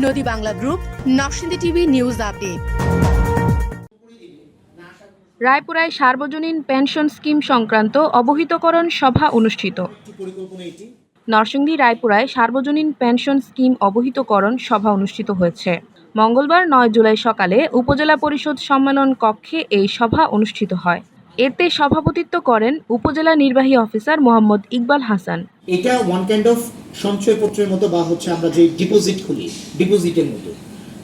নদী Bangla group, Narsingdi TV news update. রায়পুরায় সার্বজনীন pension scheme সংক্রান্ত অবহিতকরণ সভা অনুষ্ঠিত। নরসিংদী রায়পুরায় সার্বজনীন পেনশন স্কিম অবহিতকরণ সভা অনুষ্ঠিত হয়েছে। মঙ্গলবার নয় জুলাই সকালে উপজেলা পরিষদ সম্মেলন কক্ষে এই সভা অনুষ্ঠিত হয়। এতে সভাপতিত্ব করেন উপজেলা নির্বাহী অফিসার মোহাম্মদ ইকবাল হাসান। এটা ওয়ান কাইন্ড অফ সঞ্চয়পত্রের মতো বা হচ্ছে আমরা যে ডিপোজিট খুলি ডিপোজিটের মতো।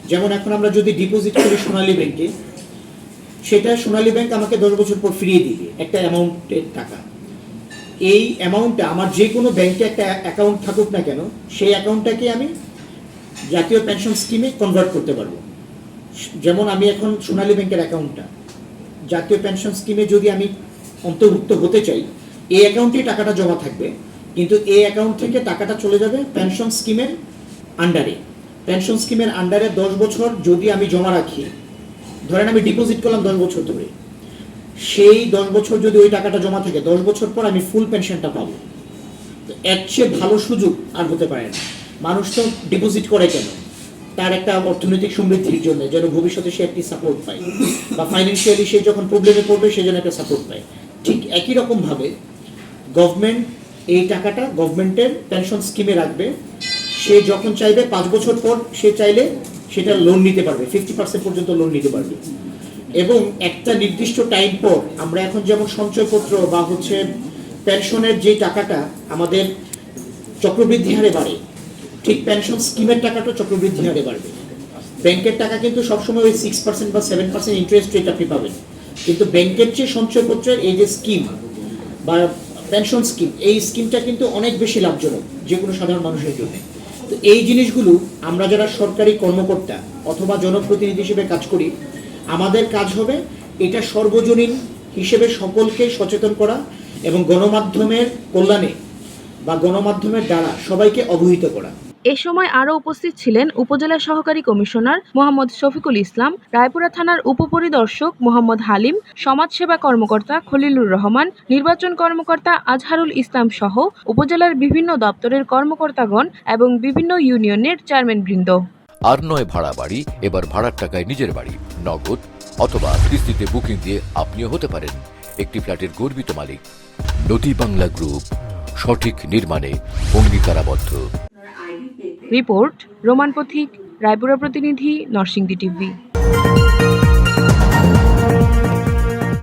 যেমন এখন আমরা যদি ডিপোজিট করি সোনালী ব্যাংকে সেটা সোনালী ব্যাংক আমাকে দশ বছর পর ফিরিয়ে দিবে একটা অ্যামাউন্টের টাকা। এই অ্যামাউন্টটা আমার যে কোনো ব্যাংকে একটা অ্যাকাউন্ট থাকুক না কেন, সেই অ্যাকাউন্টটাকে আমি জাতীয় পেনশন স্কিমে কনভার্ট করতে পারব। যেমন আমি এখন সোনালী ব্যাংকের অ্যাকাউন্টটা জাতীয় পেনশন স্কিমে যদি আমি অন্তর্ভুক্ত হতে চাই, এই অ্যাকাউন্টে টাকাটা জমা থাকবে। কিন্তু এই অ্যাকাউন্ট থেকে টাকাটা চলে যাবে পেনশন স্কিমের আন্ডারে পেনশন স্কিমের আন্ডারে দশ বছর যদি আমি জমা রাখি, ধরেন আমি ডিপোজিট করলাম দশ বছর ধরে, সেই দশ বছর যদি ওই টাকাটা জমা থাকে, দশ বছর পর আমি ফুল পেনশনটা পাবো। তো এর চেয়ে ভালো সুযোগ আর হতে পারে না। মানুষ তো ডিপোজিট করে কেন? তার একটা অর্থনৈতিক সমৃদ্ধির জন্য যেন ভবিষ্যতে সে একটি সাপোর্ট পায়। বা ফাইন্যান্সিয়ালি সে যখন প্রবলেমে পড়বে, সে যেন একটা সাপোর্ট পায়। ঠিক একই রকমভাবে গভর্নমেন্ট এই টাকাটা গভর্নমেন্টের পেনশন স্কিমে রাখবে। সে যখন চাইবে, পাঁচ বছর পর সে চাইলে সেটা লোন নিতে পারবে ফিফটি পার্সেন্ট পর্যন্ত লোন নিতে পারবে। এবং একটা নির্দিষ্ট টাইম পর আমরা এখন যেমন সঞ্চয়পত্র বা হচ্ছে পেনশনের যে টাকাটা আমাদের চক্রবৃদ্ধি হারে বাড়ে ঠিক পেনশন স্কিমের টাকাটা চক্রবৃদ্ধি হারে বাড়বে। ব্যাংকের টাকা কিন্তু সবসময় ওই সিক্স পার্সেন্ট বা সেভেন পার্সেন্ট ইন্টারেস্ট রেট আপনি পাবেন। কিন্তু ব্যাংকের যে সঞ্চয়পত্রের এই যে স্কিম বা পেনশন স্কিম এই স্কিমটা কিন্তু অনেক বেশি লাভজনক যে কোনো সাধারণ মানুষের জন্য। তো এই জিনিসগুলো আমরা যারা সরকারি কর্মকর্তা অথবা জনপ্রতিনিধি হিসেবে কাজ করি, আমাদের কাজ হবে এটা সর্বজনীন হিসেবে সকলকে সচেতন করা এবং গণমাধ্যমের কল্যাণে বা গণমাধ্যমের দ্বারা সবাইকে অবহিত করা। এ সময় আরও উপস্থিত ছিলেন উপজেলা সহকারী কমিশনার মোহাম্মদ শফিকুল ইসলাম, রায়পুরা থানার উপপরিদর্শক মোহাম্মদ হালিম সমাজসেবা কর্মকর্তা খলিলুর রহমান, নির্বাচন কর্মকর্তা আজহারুল ইসলাম সহ উপজেলার বিভিন্ন দপ্তরের কর্মকর্তাগণ এবং বিভিন্ন ইউনিয়নের চেয়ারম্যানবৃন্দ। আর নয় ভাড়া বাড়ি, এবার ভাড়ার টাকায় নিজের বাড়ি, নগদ অথবা কিস্তিতে বুকিং দিয়ে আপনিও হতে পারেন। একটি ফ্ল্যাটের গর্বিত মালিক। নদী বাংলা গ্রুপ, সঠিক নির্মাণে অঙ্গীকারাবদ্ধ। রিপোর্ট রোমান পথিক রায়পুরা প্রতিনিধি নরসিংদী টিভি।